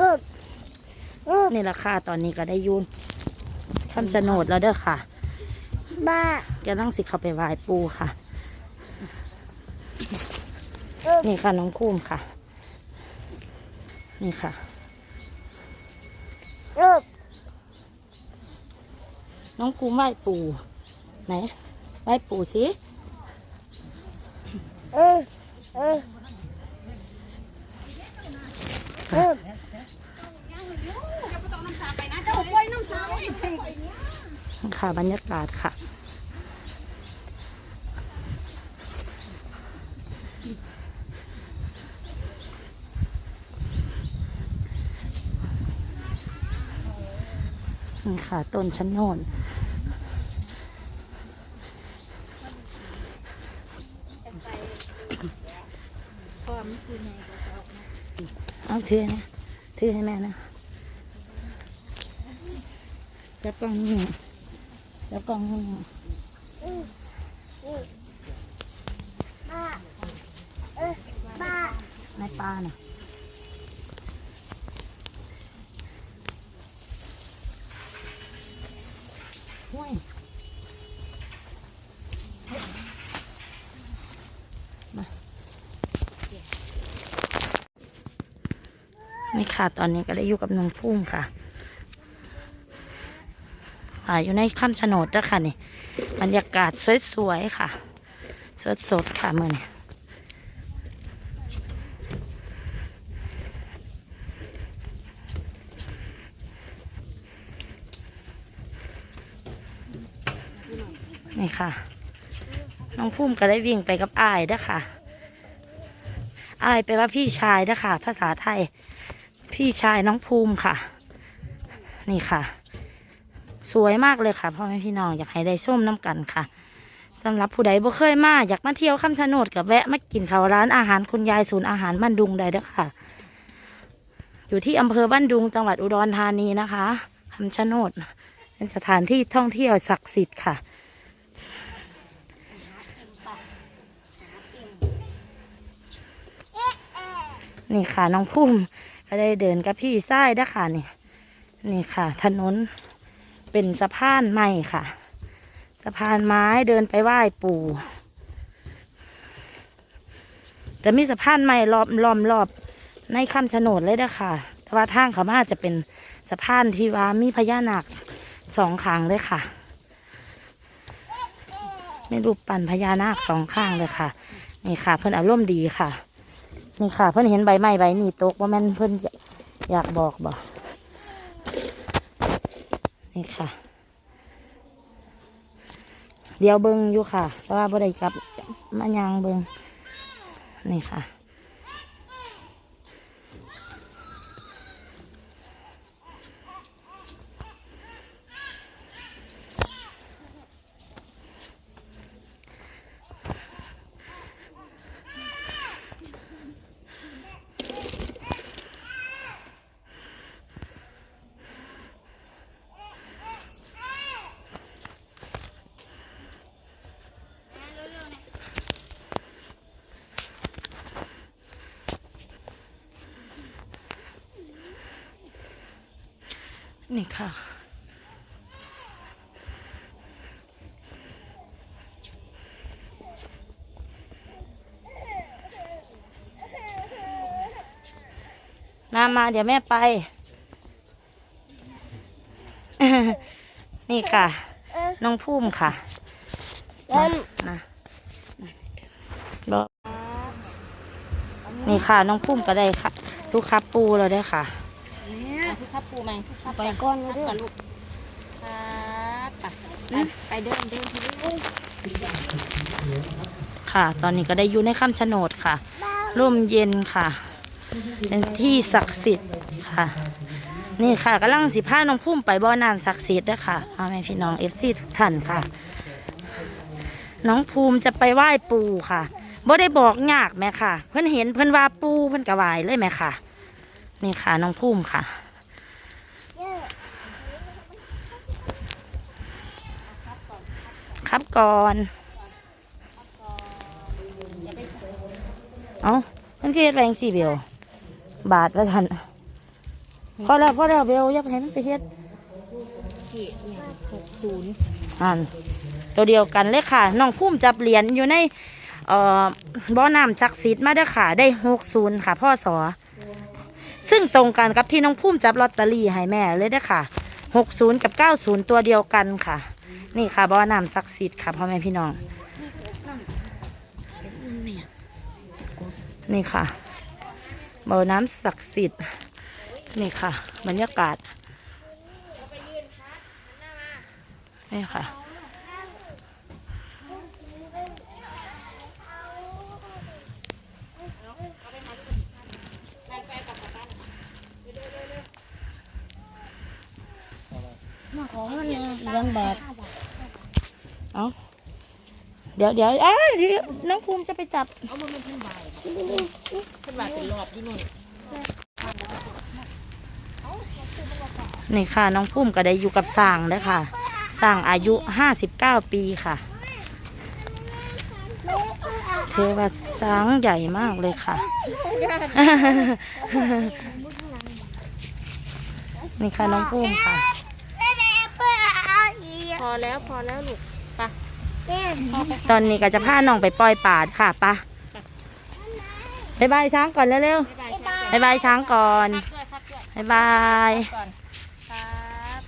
ลูกลูกนี่แหละค่ะตอนนี้ก็ได้อยูนคำชะโนดแล้วเด้อค่ะบ้าแกนั่งสิเข้าไปไหว้ปูค่ะลูกนี่ค่ะน้องคุ้มค่ะ นี่ค่ะลูกน้องคุ้มไหว้ปูไหนไหว้ปูสิเออเออลูก ค่ะบรรยากาศค่ะ นี่ค่ะ ต้นชะโนนเอาถือนะถือให้แม่นะ จับกล้องนี่จับกล้องนี่บ้าเออบ้าในปลาน่ะห้วยมานี่ค่ะ ตอนนี้ก็ได้อยู่กับน้องพุ่มค่ะ อ่าอยู่ในคำชะโนดแล้วค่ะนี่บรรยากาศสวยๆค่ะ สดๆค่ะเมื่อนี้นี่ค่ะ น้องพุ่มก็ได้วิ่งไปกับอายด้ค่ะอายไปว่าพี่ชายเด้ค่ะ ภาษาไทย พี่ชายน้องภูมิค่ะ นี่ค่ะ สวยมากเลยค่ะพ่อแม่พี่น้องอยากให้ได้ส้มน้ำกันค่ะสำหรับผู้ใดบ่เคยมาอยากมาเที่ยวคำชะโนดกับแวะมากินข้าวร้านอาหารคุณยายศูนย์อาหารบ้านดุงได้เด้อค่ะ อยู่ที่อำเภอบ้านดุงจังหวัดอุดรธานีนะคะคำชะโนดเป็นสถานที่ท่องเที่ยวศักดิ์สิทธิ์ค่ะนี่ค่ะน้องพุ่มก็ได้เดินกับพี่ไส้ด้ค่ะนี่ นี่ค่ะ ถนน เป็นสะพานไม้ค่ะ สะพานไม้เดินไปไหว้ปู่จะมีสะพานไม้รอบล้อมรอบในคำชะโนดเลยด้ค่ะแต่ว่าทางเขามาจะเป็นสะพานที่ว่ามีพญานาคสองข้างเลยค่ะ ไมีรูปปั้นพญานาคสองข้างเลยค่ะ นี่ค่ะ เพิ่อนอารมณ์ดีค่ะ นี่ค่ะ เพิ่อนเห็นใบไม้ใบนี้ตกว่าแม่นเพิ่อนอยากบอกบอก นี่ค่ะ เดี๋ยวเบิงอยู่ค่ะ แต่ว่าบ่ได้กลับมายางเบิงนี่ค่ะ นี่ค่ะ มามาเดี๋ยวแม่ไป นี่ค่ะเออน้องพุ่มค่ะเล่นนะรอนี่ค่ะ น้องพุ่มก็ได้ค่ะ ลูกค้าปูเราได้ค่ะ ลูกค้าปูไหมลูกค้าไปก่อนเด้อลูกครับไปไปเดินเดินค่ะ ตอนนี้ก็ได้อยู่ในคำชะโนดค่ะ ร่มเย็นค่ะ เป็นที่ศักดิ์สิทธิ์ค่ะ นี่ค่ะกำลังสิพาน้องพุ่มไปบ่อน้ำศักดิ์สิทธิ์ด้วยค่ะพ่อแม่พี่น้องเอฟซีทุกท่านค่ะ น้องภูมิจะไปไหว้ปูค่ะบ่ได้บอกยากแม่ค่ะ เพิ่นเห็นเพิ่นว่าปูเพิ่นกระวายเลยแม่ค่ะ นี่ค่ะน้องภูมิค่ะ รับก่อน เอ้ามันคือเฮ็ดแรงสี่เบียวบาทว่าทันพอแล้วพอแล้วเบลอยับให้มันไปเฮ็ดที่เนี่ยหกศูนย์อ่านตัวเดียวกันเลยค่ะน้องพุ่มจับเหรียญอยู่ในเอ่อบ่อน้ำจักซิดมาเด้อค่ะได้หกศูนย์ค่ะ พ่อสอซึ่งตรงกันกับที่น้องพุ่มจับลอตเตอรี่ให้แม่เลยเด้อค่ะหกศูนย์กับเก้าศูนย์ตัวเดียวกันค่ะ นี่ค่ะบ่อน้ำศักดิ์สิทธิ์ค่ะพ่อแม่พี่น้อง นี่ค่ะบ่อน้ำศักดิ์สิทธิ์นี่ค่ะ บรรยากาศนี่ค่ะของมันเนี่ยเลี้ยงแบบ เอาเดี๋ยวเดี๋ยวอ้าวเดี๋ยวน้องภูมิจะไปจับ เอามันเป็นเพิ่นบายเพิ่นบายเป็นรอบที่นู่นนี่ค่ะ น้องภูมิก็ได้อยู่กับสร้างแล้วค่ะสร้างอายุห้าสิบเก้าปีค่ะเทว่าช้างใหญ่มากเลยค่ะ นี่ค่ะน้องภูมิค่ะแม่แม่เพื่อเอาอีกพอแล้วพอแล้วลูกไปะแม่ ตอนนี้ก็จะพาน้องไปปล่อยป่าค่ะปะบายบายช้างก่อนเร็วบ๊ายบายจ้าๆบายบายช้างก่อนด้วยครับด้วยบายบายก่อนครับ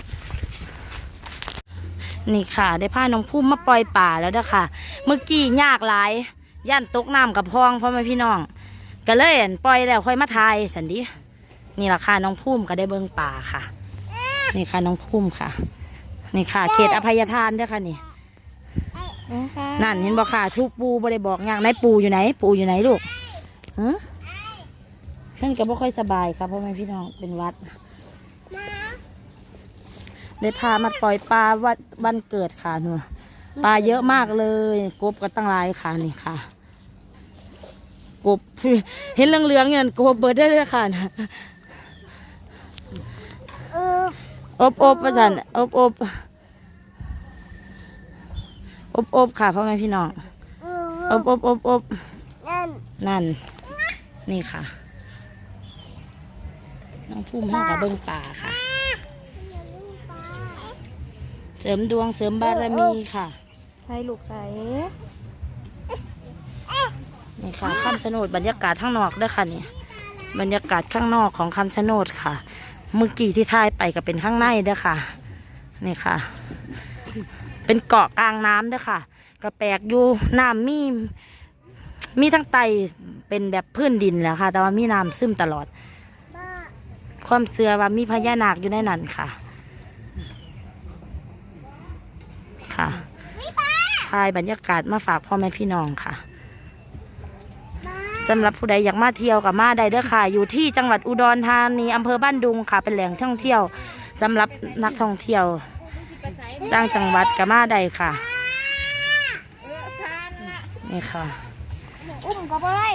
นี่ค่ะ ได้พาน้องพุ่มมาปล่อยป่าแล้วเด้อค่ะเมื่อกี้ยากหลาย ย่านตกน้ำกับพองพ่อแม่พี่น้องก็เลยอั่นปล่อยแล้วค่อยมาทายสันดินี่แหละค่ะน้องพุ่มก็ได้เบิ่งป่าค่ะ นี่ค่ะน้องพุ่มค่ะ นี่ค่ะ เขตอภัยทานเด้อค่ะนี่ นั่นเห็นบอกค่ะทุกปูบ่ได้บอกอย่างไหนปูอยู่ไหน ปูอยู่ไหนลูกฮะฉันก็บ่ค่อยสบายครับพ่อแม่พี่น้องเป็นหวัดได้พามาปล่อยปลาวัดวันเกิดค่ะหนูปลาเยอะมากเลยกบก็ตั้งหลายค่ะนี่ค่ะกบเห็นเหลืองๆเงินกบเบิดได้เลยค่ะนะเอออบอบประจันอบอบ อบอบค่ะพ่อแม่พี่น้องเอออบอบอบอบนั่นนั่น นี่ค่ะ น้องพุ่มห้องกับเบิ้งป่าค่ะ เสริมดวงเสริมบารมีค่ะใช่ลูกใส่นี่ค่ะคำชะโนดบรรยากาศข้างนอกเด้วยค่ะนี่บรรยากาศข้างนอกของคำชะโนดค่ะ เมื่อกี้ที่ทายไปก็เป็นข้างในเด้อค่ะ นี่ค่ะ เป็นเกาะกลางน้ำเด้อค่ะ กระแปลกอยู่น้ำมีมีทั้งไตเป็นแบบพื้นดินแหล้วค่ะ แต่ว่ามีน้ำซึมตลอด ความเชื่อว่ามีพญานาคอยู่ในนั้นค่ะ ค่ะทายบรรยากาศมาฝากพ่อแม่พี่น้องค่ะสำหรับผู้ใดอยากมาเที่ยวกับมาได้เด้อค่ะ อยู่ที่จังหวัดอุดรธานีอำเภอบ้านดุงค่ะ เป็นแหล่งท่องเที่ยวสำหรับนักท่องเที่ยว ต่างจังหวัดกับมาได้ค่ะ นี่ค่ะ อุ้มก็บ่ได้